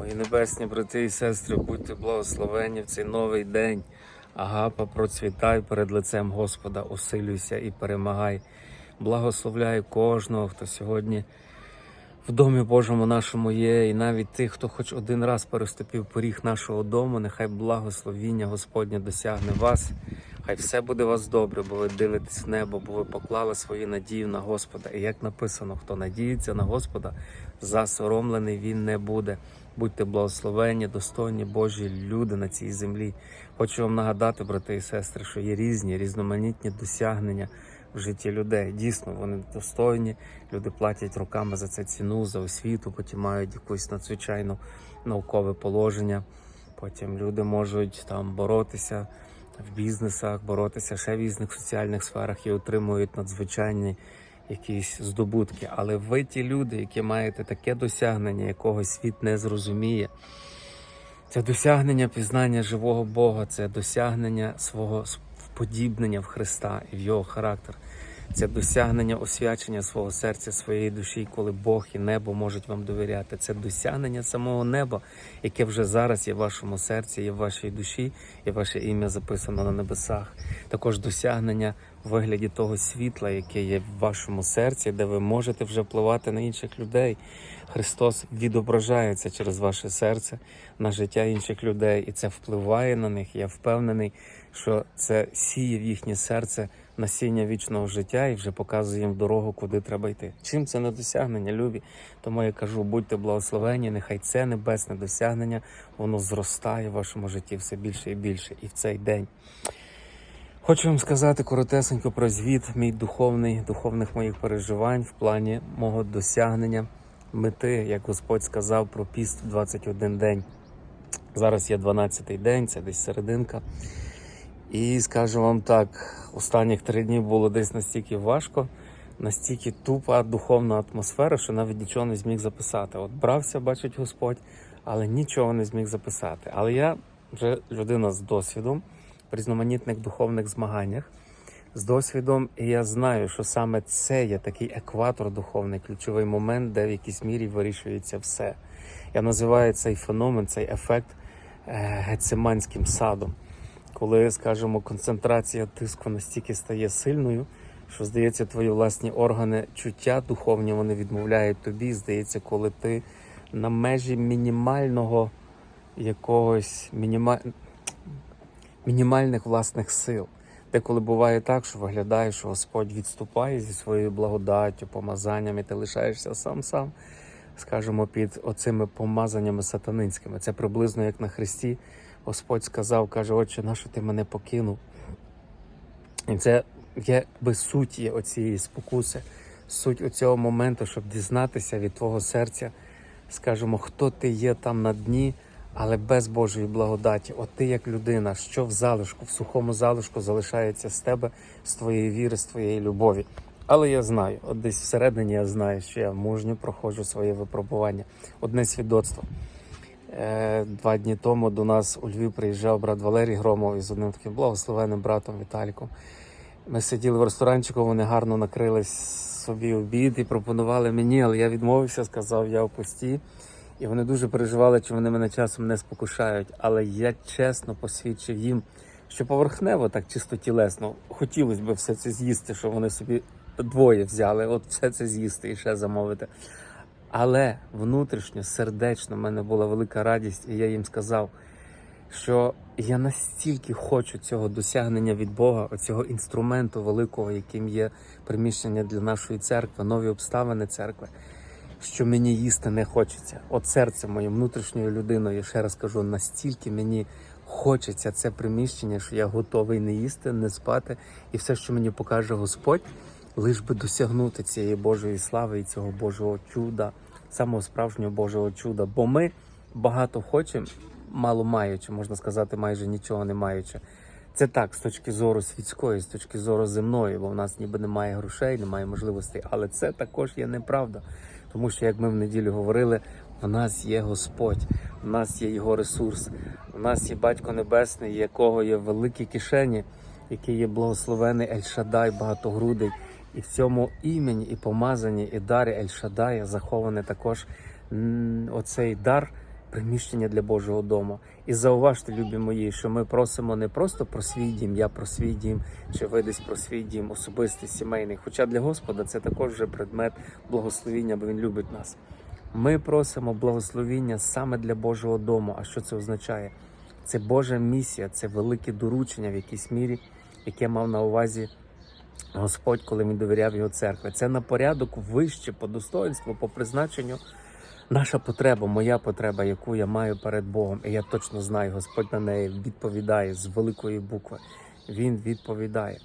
Мої небесні брати і сестри, будьте благословені в цей новий день. Агапа, процвітай перед лицем Господа, усилюйся і перемагай. Благословляю кожного, хто сьогодні в домі Божому нашому є, і навіть тих, хто хоч один раз переступив поріг нашого дому, нехай благословіння Господнє досягне вас. Хай все буде у вас добре, бо ви дивитесь в небо, бо ви поклали свої надії на Господа. І як написано, хто надіється на Господа, засоромлений він не буде. Будьте благословені, достойні Божі люди на цій землі. Хочу вам нагадати, брати і сестри, що є різні різноманітні досягнення в житті людей. Дійсно, вони достойні. Люди платять роками за це ціну, за освіту, потім мають якусь надзвичайно наукове положення. Потім люди можуть там боротися в бізнесах, боротися ще в різних соціальних сферах і отримують надзвичайні якісь здобутки. Але ви ті люди, які маєте таке досягнення, якого світ не зрозуміє. Це досягнення пізнання живого Бога, це досягнення свого вподібнення в Христа і в Його характер. Це досягнення освячення свого серця, своєї душі, коли Бог і небо можуть вам довіряти. Це досягнення самого неба, яке вже зараз є в вашому серці, є в вашій душі, і ваше ім'я записано на небесах. Також досягнення в вигляді того світла, яке є в вашому серці, де ви можете вже впливати на інших людей. Христос відображається через ваше серце на життя інших людей, і це впливає на них. Я впевнений, що це сіє в їхнє серце насіння вічного життя і вже показує їм дорогу, куди треба йти. Чим це не досягнення, любі? Тому я кажу, будьте благословені, нехай це небесне досягнення воно зростає в вашому житті все більше і більше. І в цей день. Хочу вам сказати коротесенько про звіт, мій духовний, духовних моїх переживань в плані мого досягнення мети, як Господь сказав про піст 21 день. Зараз є 12-й день, це десь серединка. І скажу вам так, останніх три дні було десь настільки важко, настільки тупа духовна атмосфера, що навіть нічого не зміг записати. От брався, бачить Господь, але нічого не зміг записати. Але я вже людина з досвідом в різноманітних духовних змаганнях, з досвідом, і я знаю, що саме це є такий екватор духовний, ключовий момент, де в якійсь мірі вирішується все. Я називаю цей феномен, цей ефект е, гециманським садом коли, скажімо, концентрація тиску настільки стає сильною, що здається, твої власні органи чуття духовні вони відмовляють тобі. Здається, коли ти на межі мінімального якогось мініма... мінімальних власних сил. Деколи буває так, що виглядає, що Господь відступає зі своєю благодаттю, помазанням, і ти лишаєшся сам сам, скажімо, під оцими помазаннями сатанинськими. Це приблизно як на Христі. Господь сказав, каже, Отче, нащо ти мене покинув? І це є є оцієї спокуси, суть оцього моменту, щоб дізнатися від твого серця, скажімо, хто ти є там на дні, але без Божої благодаті. От ти як людина, що в залишку, в сухому залишку залишається з тебе, з твоєї віри, з твоєї любові. Але я знаю, от десь всередині я знаю, що я мужньо проходжу своє випробування. Одне свідоцтво. Е, Два дні тому до нас у Львів приїжджав брат Валерій Громов із одним таким благословенним братом Віталіком. Ми сиділи в ресторанчику, вони гарно накрили собі обід і пропонували мені, але я відмовився, сказав, я в пості. І вони дуже переживали, чи вони мене часом не спокушають. Але я чесно посвідчив їм, що поверхнево, так чисто тілесно, хотілося б все це з'їсти, що вони собі двоє взяли, от все це з'їсти і ще замовити. Але внутрішньо, сердечно, в мене була велика радість, і я їм сказав, що я настільки хочу цього досягнення від Бога, цього інструменту великого, яким є приміщення для нашої церкви, нові обставини церкви, що мені їсти не хочеться. От серце моє внутрішньою людиною, я ще раз кажу, настільки мені хочеться це приміщення, що я готовий не їсти, не спати, і все, що мені покаже Господь лиш би досягнути цієї Божої слави і цього Божого чуда, самого справжнього Божого чуда. Бо ми багато хочемо, мало маючи, можна сказати, майже нічого не маючи. Це так, з точки зору світської, з точки зору земної, бо в нас ніби немає грошей, немає можливостей. Але це також є неправда. Тому що, як ми в неділю говорили, в нас є Господь, в нас є Його ресурс, в нас є Батько Небесний, якого є великі кишені, який є благословений Ель-Шадай, багатогрудий. І в цьому імені, і помазанні, і дарі Ель-Шадая захований також оцей дар приміщення для Божого дому. І зауважте, любі мої, що ми просимо не просто про свій дім, я про свій дім, чи ви десь про свій дім, особистий, сімейний. Хоча для Господа це також вже предмет благословіння, бо Він любить нас. Ми просимо благословіння саме для Божого дому. А що це означає? Це Божа місія, це велике доручення в якійсь мірі, яке мав на увазі Господь, коли він довіряв його церкві. Це на порядок вище по достоинству, по призначенню. Наша потреба, моя потреба, яку я маю перед Богом, і я точно знаю, Господь на неї відповідає з великої букви. Він відповідає.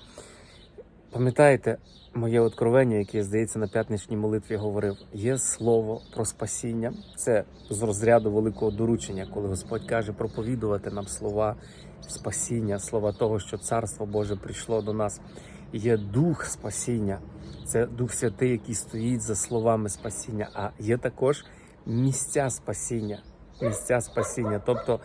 Пам'ятаєте моє откровення, яке здається на п'ятничній молитві говорив: є слово про спасіння. Це з розряду великого доручення, коли Господь каже проповідувати нам слова спасіння, слова того, що Царство Боже прийшло до нас. Є дух спасіння, це Дух Святий, який стоїть за словами спасіння. А є також місця спасіння, місця спасіння, тобто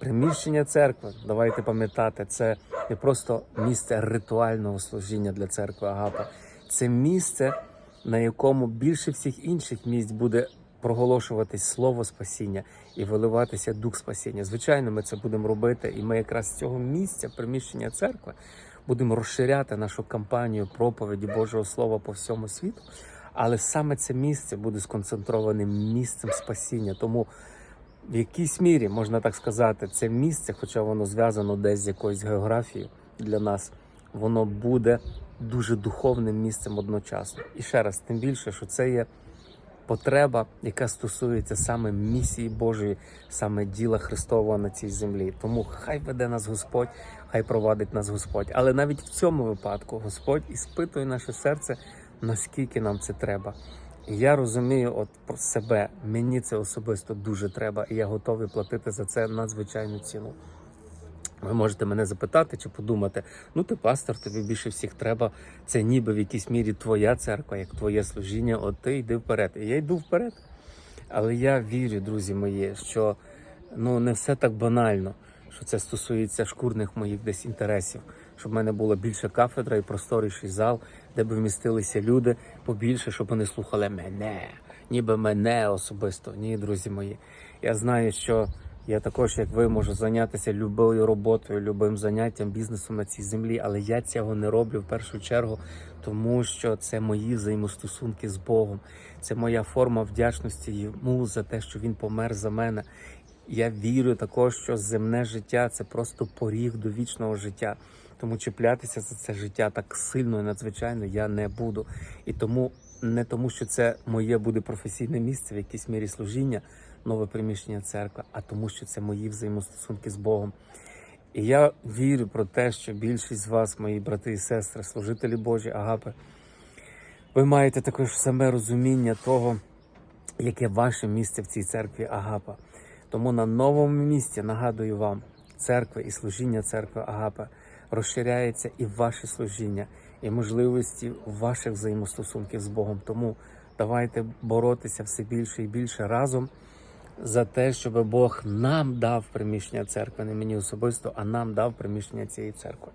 приміщення церкви. Давайте пам'ятати, це не просто місце ритуального служіння для церкви Агапа, це місце, на якому більше всіх інших місць буде проголошуватись слово спасіння і виливатися дух спасіння. Звичайно, ми це будемо робити, і ми якраз з цього місця приміщення церкви будемо розширяти нашу кампанію проповіді Божого Слова по всьому світу. Але саме це місце буде сконцентрованим місцем спасіння. Тому в якійсь мірі можна так сказати, це місце, хоча воно зв'язано десь з якоюсь географією для нас, воно буде дуже духовним місцем одночасно. І ще раз, тим більше, що це є потреба, яка стосується саме місії Божої, саме діла Христового на цій землі. Тому хай веде нас Господь, хай провадить нас Господь. Але навіть в цьому випадку Господь іспитує наше серце, наскільки нам це треба. Я розумію, от про себе, мені це особисто дуже треба, і я готовий платити за це надзвичайну ціну. Ви можете мене запитати чи подумати, ну ти пастор, тобі більше всіх треба. Це ніби в якійсь мірі твоя церква, як твоє служіння, от ти йди вперед. І я йду вперед. Але я вірю, друзі мої, що ну не все так банально, що це стосується шкурних моїх десь інтересів, щоб в мене було більше кафедра і просторіший зал, де б вмістилися люди побільше, щоб вони слухали мене, ніби мене особисто. Ні, друзі мої. Я знаю, що я також, як ви, можу зайнятися любою роботою, любим заняттям, бізнесом на цій землі, але я цього не роблю в першу чергу, тому що це мої взаємостосунки з Богом. Це моя форма вдячності йому за те, що він помер за мене. Я вірю також, що земне життя це просто поріг до вічного життя. Тому чіплятися за це життя так сильно і надзвичайно я не буду. І тому не тому, що це моє буде професійне місце в якійсь мірі служіння, нове приміщення церкви, а тому, що це мої взаємостосунки з Богом. І я вірю про те, що більшість з вас, мої брати і сестри, служителі Божі, агапи, ви маєте також саме розуміння того, яке ваше місце в цій церкві Агапа. Тому на новому місці нагадую вам, церкви і служіння церкви Агапа розширяється і ваше служіння, і можливості ваших взаємостосунків з Богом. Тому давайте боротися все більше і більше разом за те, щоб Бог нам дав приміщення церкви, не мені особисто, а нам дав приміщення цієї церкви.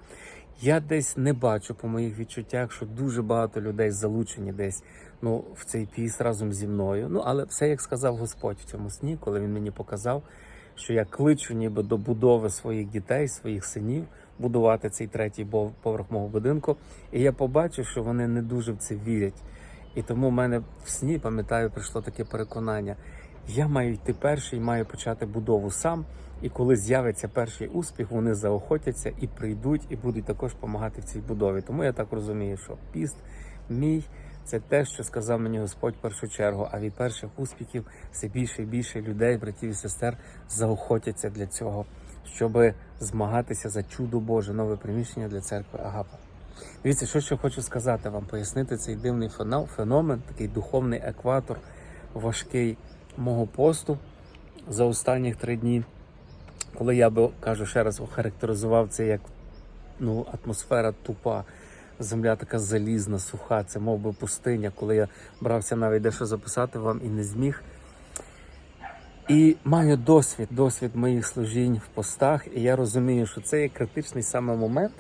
Я десь не бачу по моїх відчуттях, що дуже багато людей залучені десь ну, в цей піс разом зі мною. Ну, але все як сказав Господь в цьому сні, коли він мені показав, що я кличу ніби до будови своїх дітей, своїх синів, будувати цей третій поверх мого будинку. І я побачив, що вони не дуже в це вірять. І тому в мене в сні, пам'ятаю, прийшло таке переконання. Я маю йти перший, маю почати будову сам. І коли з'явиться перший успіх, вони заохотяться і прийдуть, і будуть також допомагати в цій будові. Тому я так розумію, що піст мій це те, що сказав мені Господь в першу чергу. А від перших успіхів все більше і більше людей, братів і сестер, заохотяться для цього, щоб змагатися за чудо Боже, нове приміщення для церкви Агапа. Дивіться, що ще хочу сказати вам, пояснити цей дивний фено- феномен, такий духовний екватор важкий мого посту за останніх три дні. Коли я би кажу ще раз охарактеризував це як ну, атмосфера тупа, земля така залізна, суха, це мов би пустиня, коли я брався навіть дещо записати вам і не зміг. І маю досвід, досвід моїх служінь в постах, і я розумію, що це є критичний саме момент,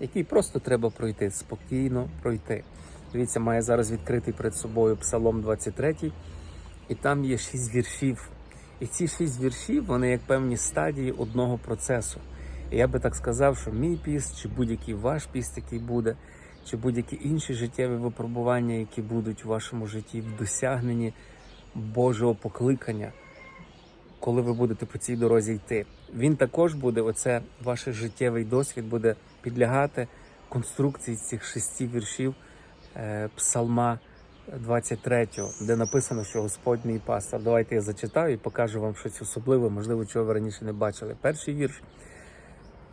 який просто треба пройти, спокійно пройти. Дивіться, має зараз відкритий перед собою Псалом 23, і там є шість віршів. І ці шість віршів, вони як певні стадії одного процесу. І я би так сказав, що мій піст, чи будь-який ваш піст, який буде, чи будь-які інші життєві випробування, які будуть у вашому житті в досягненні Божого покликання, коли ви будете по цій дорозі йти. Він також буде, оце ваш життєвий досвід буде підлягати конструкції цих шести віршів е, Псалма 23, де написано, що Господь мій пастор. Давайте я зачитаю і покажу вам щось особливе, можливо, чого ви раніше не бачили. Перший вірш.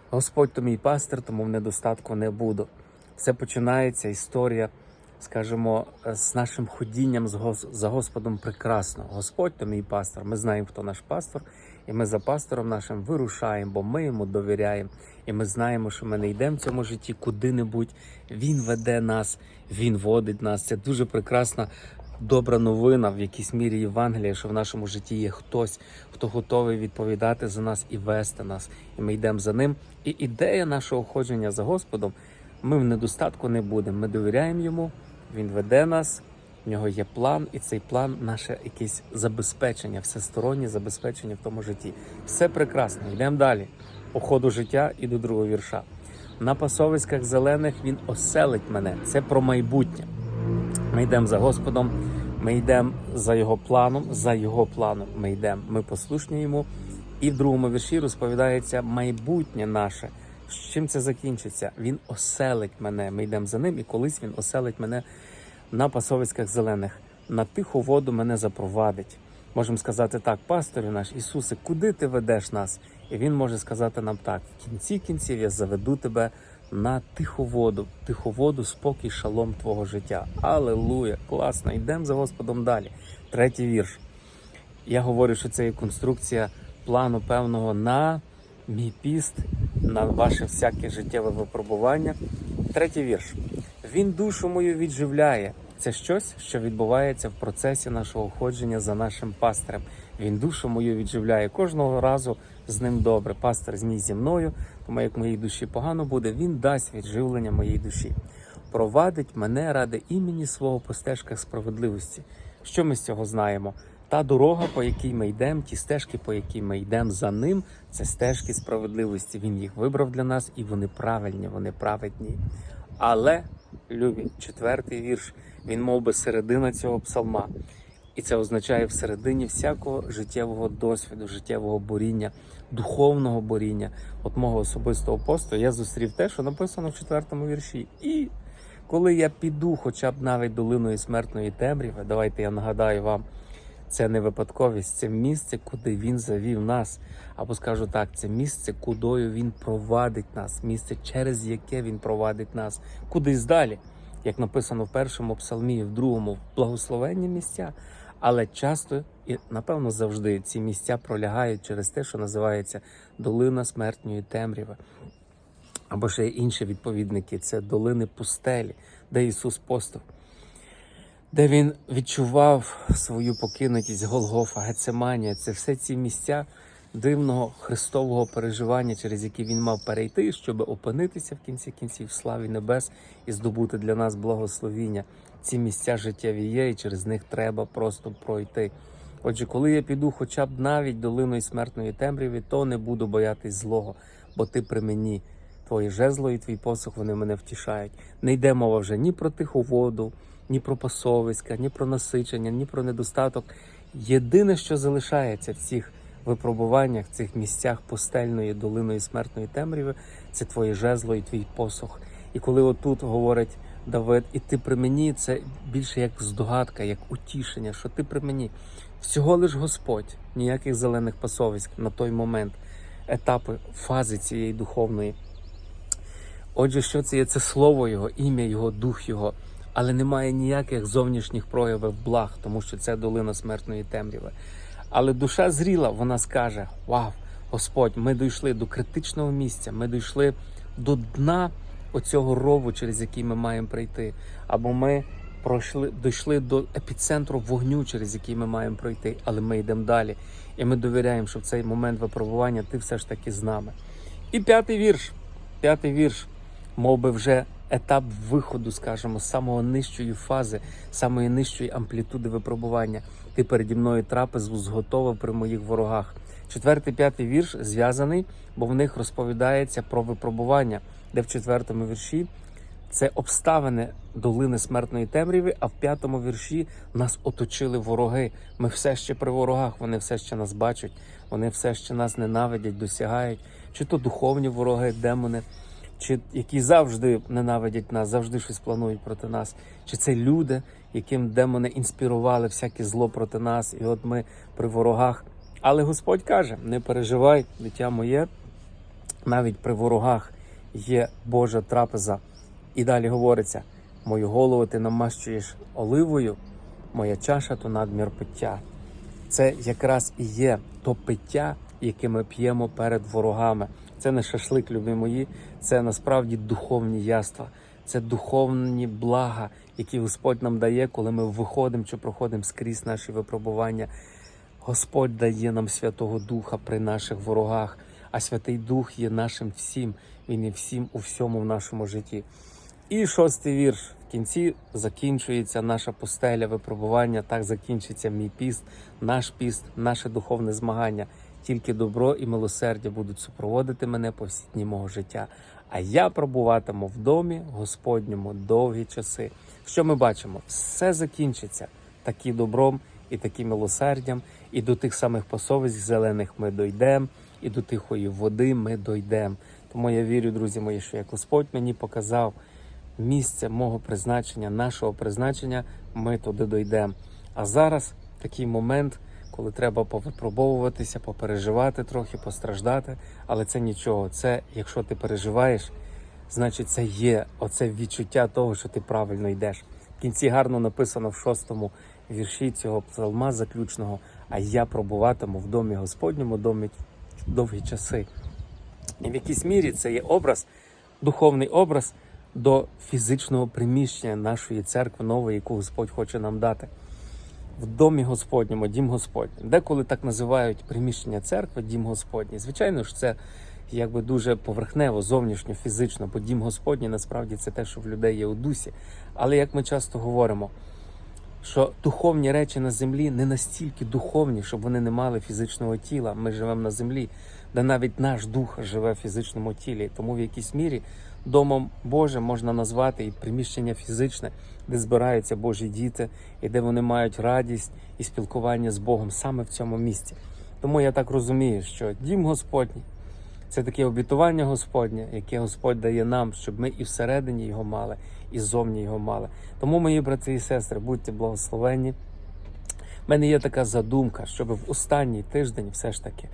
Господь то мій пастир, тому в недостатку не буду. Все починається історія, скажімо, з нашим ходінням за Господом прекрасно. Господь то мій пастор. Ми знаємо, хто наш пастор, і ми за пастором нашим вирушаємо, бо ми йому довіряємо. І ми знаємо, що ми не йдемо в цьому житті куди-небудь. Він веде нас, він водить нас. Це дуже прекрасна. Добра новина в якійсь мірі Євангелія, що в нашому житті є хтось, хто готовий відповідати за нас і вести нас, і ми йдемо за ним. І ідея нашого ходження за Господом, ми в недостатку не будемо. Ми довіряємо йому, він веде нас, в нього є план, і цей план наше якесь забезпечення, всестороннє забезпечення в тому житті. Все прекрасно. Йдемо далі. По ходу життя і до другого вірша. На пасовиськах зелених він оселить мене. Це про майбутнє. Ми йдемо за Господом, ми йдемо за його планом, за його планом ми йдемо. Ми послушні йому. І в другому вірші розповідається майбутнє наше. З чим це закінчиться? Він оселить мене. Ми йдемо за ним, і колись він оселить мене на пасовицьках зелених. На тиху воду мене запровадить. Можемо сказати так, пасторю наш Ісусе, куди ти ведеш нас? І він може сказати нам так: в кінці кінців я заведу тебе на тиху воду, тиху воду, спокій, шалом твого життя. Алелуя! Класно! Йдемо за Господом далі. Третій вірш. Я говорю, що це є конструкція плану певного на мій піст, на ваше всяке життєве випробування. Третій вірш. Він душу мою відживляє. Це щось, що відбувається в процесі нашого ходження за нашим пастирем. Він душу мою відживляє кожного разу з ним добре. Пастир змій зі мною, тому як моїй душі погано буде, він дасть відживлення моїй душі. Провадить мене ради імені свого по стежках справедливості. Що ми з цього знаємо? Та дорога, по якій ми йдемо, ті стежки, по якій ми йдемо за ним, це стежки справедливості. Він їх вибрав для нас, і вони правильні, вони праведні. Але, любі, четвертий вірш, він мов би середина цього псалма. І це означає всередині всякого життєвого досвіду, життєвого боріння, духовного боріння. От мого особистого посту я зустрів те, що написано в четвертому вірші. І коли я піду, хоча б навіть долиною смертної темряви, давайте я нагадаю вам, це не випадковість, це місце, куди він завів нас. Або скажу так, це місце, кудою він провадить нас, місце, через яке він провадить нас, кудись далі. Як написано в першому псалмі, в другому в благословенні місця. Але часто і напевно завжди ці місця пролягають через те, що називається долина смертної темряви. Або ще інші відповідники це долини пустелі, де Ісус постав, де Він відчував свою покинутість Голгофа, Гецеманія. Це все ці місця дивного Христового переживання, через які він мав перейти, щоб опинитися в кінці кінців в славі небес і здобути для нас благословіння. Ці місця життєві є, і через них треба просто пройти. Отже, коли я піду, хоча б навіть долиною смертної темряви, то не буду боятись злого, бо ти при мені. Твоє жезло і твій посох вони мене втішають. Не йде мова вже ні про тиху воду, ні про пасовиська, ні про насичення, ні про недостаток. Єдине, що залишається в цих випробуваннях, в цих місцях пустельної долиної смертної темряви, це твоє жезло і твій посох. І коли отут говорить Давид, і ти при мені, це більше як здогадка, як утішення, що ти при мені. Всього лиш Господь, ніяких зелених пасовиськ на той момент, етапи, фази цієї духовної. Отже, що це є? Це слово Його, ім'я Його, дух Його, але немає ніяких зовнішніх проявів благ, тому що це долина смертної темряви. Але душа зріла, вона скаже: Вау, Господь, ми дійшли до критичного місця, ми дійшли до дна оцього рову, через який ми маємо пройти. Або ми пройшли, дійшли до епіцентру вогню, через який ми маємо пройти, але ми йдемо далі. І ми довіряємо, що в цей момент випробування ти все ж таки з нами. І п'ятий вірш. П'ятий вірш, мов би вже етап виходу, скажімо, з самого нижчої фази, самої нижчої амплітуди випробування. ти переді мною трапезу зготовив при моїх ворогах. Четвертий, п'ятий вірш зв'язаний, бо в них розповідається про випробування, де в четвертому вірші це обставини долини смертної темряви, а в п'ятому вірші нас оточили вороги. Ми все ще при ворогах, вони все ще нас бачать, вони все ще нас ненавидять, досягають. Чи то духовні вороги, демони, чи які завжди ненавидять нас, завжди щось планують проти нас, чи це люди, яким демони інспірували всяке зло проти нас, і от ми при ворогах. Але Господь каже: не переживай, дитя моє, навіть при ворогах є Божа трапеза. І далі говориться: мою голову ти намащуєш оливою, моя чаша то надмір пиття. Це якраз і є то пиття, яке ми п'ємо перед ворогами. Це не шашлик, любі мої, це насправді духовні яства, це духовні блага, які Господь нам дає, коли ми виходимо чи проходимо скрізь наші випробування. Господь дає нам Святого Духа при наших ворогах, а Святий Дух є нашим всім. Він є всім у всьому в нашому житті. І шостий вірш. В кінці закінчується наша пустеля випробування. Так закінчиться мій піст, наш піст, наше духовне змагання. Тільки добро і милосердя будуть супроводити мене по всі дні мого життя. А я пробуватиму в домі Господньому довгі часи. Що ми бачимо? Все закінчиться такі добром і таким милосердям, і до тих самих пасовиськ зелених ми дойдемо, і до тихої води ми дойдемо. Тому я вірю, друзі мої, що як Господь мені показав місце мого призначення, нашого призначення, ми туди дойдемо. А зараз такий момент, коли треба повипробовуватися, попереживати трохи, постраждати, але це нічого. Це якщо ти переживаєш, значить це є оце відчуття того, що ти правильно йдеш. В кінці гарно написано в шостому вірші цього псалма заключного. А я пробуватиму в домі Господньому домі довгі часи. І в якійсь мірі це є образ, духовний образ до фізичного приміщення нашої церкви нової, яку Господь хоче нам дати. В домі Господньому, дім Господній. Деколи так називають приміщення церкви, дім Господній. Звичайно ж, це якби дуже поверхнево, зовнішньо, фізично, бо дім Господній насправді це те, що в людей є у дусі. Але як ми часто говоримо, що духовні речі на землі не настільки духовні, щоб вони не мали фізичного тіла. Ми живемо на землі, де навіть наш дух живе в фізичному тілі. Тому в якійсь мірі домом Божим можна назвати і приміщення фізичне, де збираються Божі діти, і де вони мають радість і спілкування з Богом саме в цьому місці. Тому я так розумію, що дім Господній це таке обітування Господнє, яке Господь дає нам, щоб ми і всередині його мали, і ззовні його мали. Тому, мої брати і сестри, будьте благословенні. У мене є така задумка, щоб в останній тиждень, все ж таки,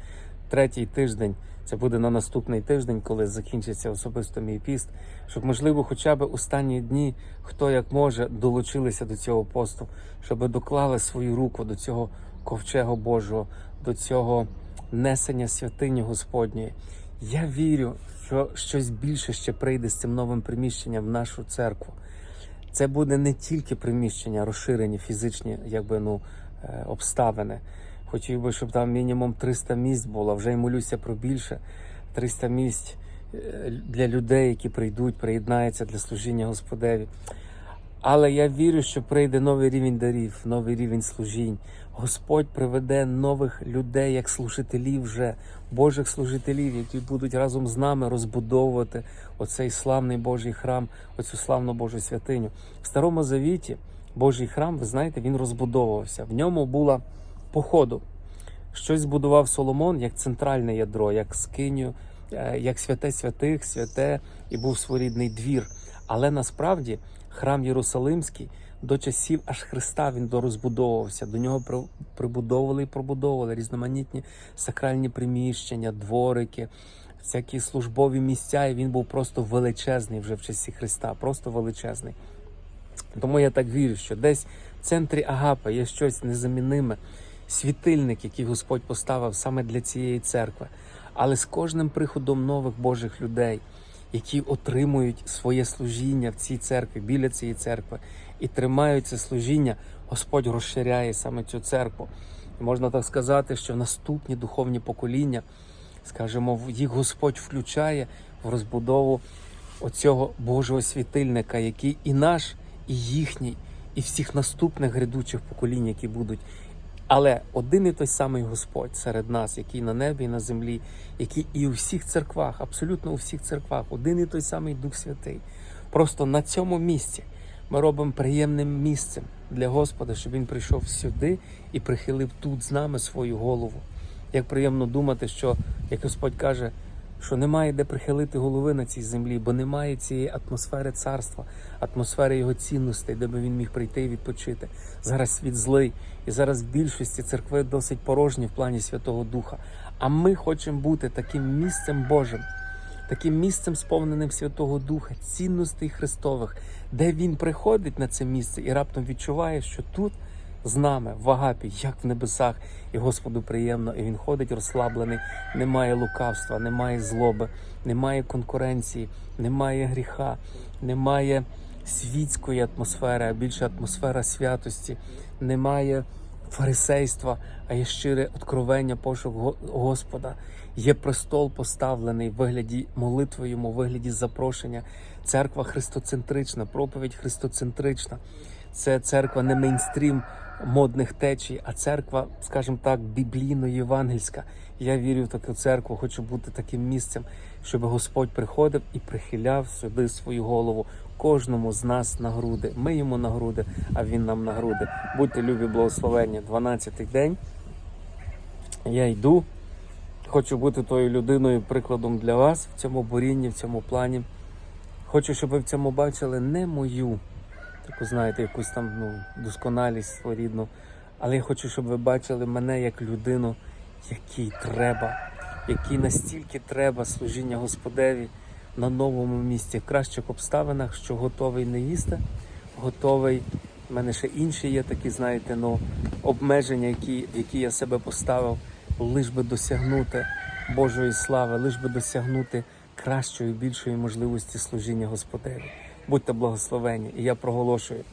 третій тиждень, це буде на наступний тиждень, коли закінчиться особисто мій піст, щоб, можливо, хоча б останні дні, хто як може, долучилися до цього посту, щоб доклали свою руку до цього ковчега Божого, до цього несення святині Господньої. Я вірю, що щось більше ще прийде з цим новим приміщенням в нашу церкву. Це буде не тільки приміщення, розширені фізичні, якби ну е, обставини. Хотів би, щоб там мінімум 300 місць було. Вже й молюся про більше 300 місць е, для людей, які прийдуть, приєднаються для служіння Господеві. Але я вірю, що прийде новий рівень дарів, новий рівень служінь. Господь приведе нових людей, як служителів вже, Божих служителів, які будуть разом з нами розбудовувати оцей славний Божий храм, оцю славну Божу святиню. В Старому Завіті Божий храм, ви знаєте, він розбудовувався. В ньому була по ходу. Щось збудував Соломон як центральне ядро, як скиню, е, як святе святих, святе і був своєрідний двір. Але насправді храм Єрусалимський до часів аж Христа він дорозбудовувався. До нього прибудовували і пробудовували різноманітні сакральні приміщення, дворики, всякі службові місця. І він був просто величезний вже в часі Христа, просто величезний. Тому я так вірю, що десь в центрі Агапа є щось незаміниме, світильник, який Господь поставив саме для цієї церкви. Але з кожним приходом нових Божих людей, які отримують своє служіння в цій церкві, біля цієї церкви, і тримають це служіння, Господь розширяє саме цю церкву. І можна так сказати, що наступні духовні покоління, скажімо, їх Господь включає в розбудову оцього Божого світильника, який і наш, і їхній, і всіх наступних грядучих поколінь, які будуть. Але один і той самий Господь серед нас, який на небі і на землі, який і у всіх церквах, абсолютно у всіх церквах, один і той самий Дух Святий. Просто на цьому місці ми робимо приємним місцем для Господа, щоб Він прийшов сюди і прихилив тут з нами свою голову. Як приємно думати, що, як Господь каже, що немає де прихилити голови на цій землі, бо немає цієї атмосфери царства, атмосфери його цінностей, де би він міг прийти і відпочити. Зараз світ злий, і зараз в більшості церкви досить порожні в плані Святого Духа. А ми хочемо бути таким місцем Божим, таким місцем, сповненим Святого Духа, цінностей Христових, де він приходить на це місце і раптом відчуває, що тут з нами в Агапі, як в небесах, і Господу приємно, і він ходить розслаблений, немає лукавства, немає злоби, немає конкуренції, немає гріха, немає світської атмосфери, а більше атмосфера святості, немає фарисейства, а є щире откровення, пошук Господа. Є престол поставлений в вигляді молитви йому, в вигляді запрошення. Церква христоцентрична, проповідь христоцентрична. Це церква не мейнстрім модних течій, а церква, скажімо так, біблійно-євангельська. Я вірю в таку церкву, хочу бути таким місцем, щоб Господь приходив і прихиляв сюди свою голову кожному з нас на груди. Ми йому на груди, а він нам на груди. Будьте любі, благословення. 12-й день. Я йду. Хочу бути тою людиною, прикладом для вас в цьому борінні, в цьому плані. Хочу, щоб ви в цьому бачили не мою, таку, знаєте, якусь там ну, досконалість своєрідну, але я хочу, щоб ви бачили мене як людину, якій треба, якій настільки треба служіння Господеві на новому місці, в кращих обставинах, що готовий не їсти, готовий. У мене ще інші є такі, знаєте, ну, обмеження, які, які я себе поставив, лиш би досягнути Божої слави, лиш би досягнути кращої, більшої можливості служіння Господеві. Будьте благословені. І я проголошую,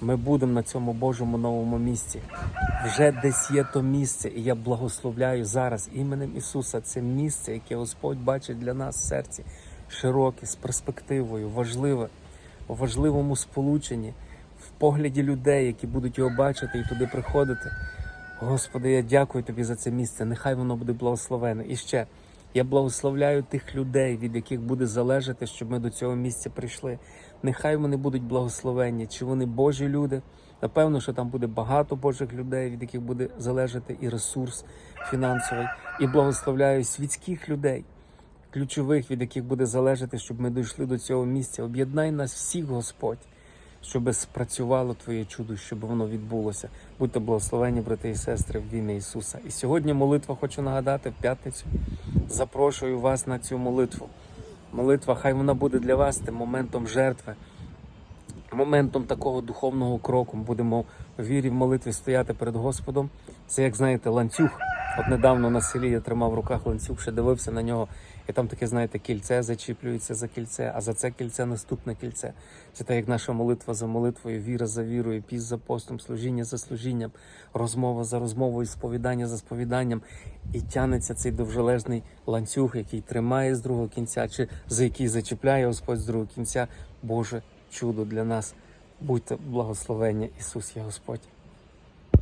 ми будемо на цьому Божому новому місці. Вже десь є то місце, і я благословляю зараз іменем Ісуса це місце, яке Господь бачить для нас в серці, широке, з перспективою, важливе, у важливому сполученні, в погляді людей, які будуть його бачити і туди приходити. Господи, я дякую тобі за це місце. Нехай воно буде благословене. І ще я благословляю тих людей, від яких буде залежати, щоб ми до цього місця прийшли. Нехай вони будуть благословенні, чи вони Божі люди. Напевно, що там буде багато Божих людей, від яких буде залежати і ресурс фінансовий. І благословляю світських людей, ключових, від яких буде залежати, щоб ми дійшли до цього місця. Об'єднай нас всіх, Господь, щоб спрацювало Твоє чудо, щоб воно відбулося. Будьте благословені, брати і сестри, в ім'я Ісуса. І сьогодні молитва хочу нагадати в п'ятницю. Запрошую вас на цю молитву. Молитва, хай вона буде для вас тим моментом жертви, моментом такого духовного кроку. Будемо в вірі в молитві стояти перед Господом. Це, як знаєте, ланцюг. От недавно на селі я тримав в руках ланцюг, ще дивився на нього, і там таке, знаєте, кільце зачіплюється за кільце, а за це кільце наступне кільце. Це так, як наша молитва за молитвою, віра за вірою, піст за постом, служіння за служінням, розмова за розмовою, сповідання за сповіданням. І тянеться цей довжелезний ланцюг, який тримає з другого кінця, чи за який зачіпляє Господь з другого кінця. Боже чудо для нас. Будьте благословення, Ісус є Господь.